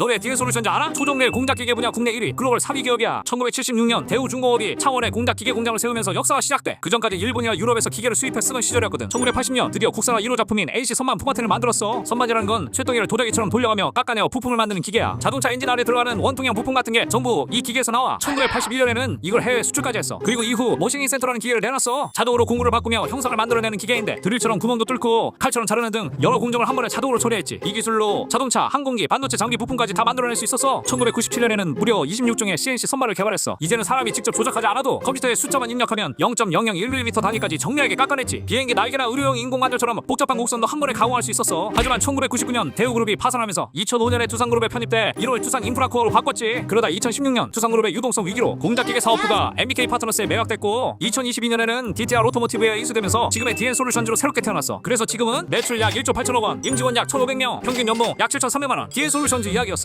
너네 디엔솔루션즈 알아? 초종레일 공작기계 분야 국내 1위. 글로벌 4위 기업이야. 1976년 대우중공업이 창원에 공작기계 공장을 세우면서 역사가 시작돼. 그 전까지 일본이나 유럽에서 기계를 수입해 쓰던 시절이었거든. 1980년 드디어 국산화 1호 작품인 AC 선반 풍화텐을 만들었어. 선반이라는 건 쇳덩이를 도자기처럼 돌려가며 깎아내어 부품을 만드는 기계야. 자동차 엔진 안에 들어가는 원통형 부품 같은 게 전부 이 기계에서 나와. 1981년에는 이걸 해외 수출까지 했어. 그리고 이후 머신잉 센터라는 기계를 내놨어. 자동으로 공구를 바꾸며 형상을 만들어내는 기계인데 드릴처럼 구멍도 뚫고 칼처럼 자르는 등 여러 공정을 한 번에 자동으로 처리했지. 이 기술로 자동차, 항공기, 반도체 장비 부품까지 다 만들어낼 수 있어서 1997년에는 무려 26종의 CNC 선반을 개발했어. 이제는 사람이 직접 조작하지 않아도 컴퓨터에 숫자만 입력하면 0.0011m 단위까지 정밀하게 깎아냈지. 비행기 날개나 의료용 인공관절처럼 복잡한 곡선도 한 번에 가공할 수 있었어. 하지만 1999년 대우그룹이 파산하면서 2005년에 두산그룹에 편입돼 1월 두산 인프라코어로 바꿨지. 그러다 2016년 두산그룹의 유동성 위기로 공작기계 사업부가 MBK 파트너스에 매각됐고 2022년에는 DTR 오토모티브에 이수되면서 지금의 DN 솔루션즈로 새롭게 태어났어. 그래서 지금은 매출 약 1조 8천억 원 임직원 약 1,500명 평균 연봉 약 7,300만 원. DN 솔루션즈 이야기였어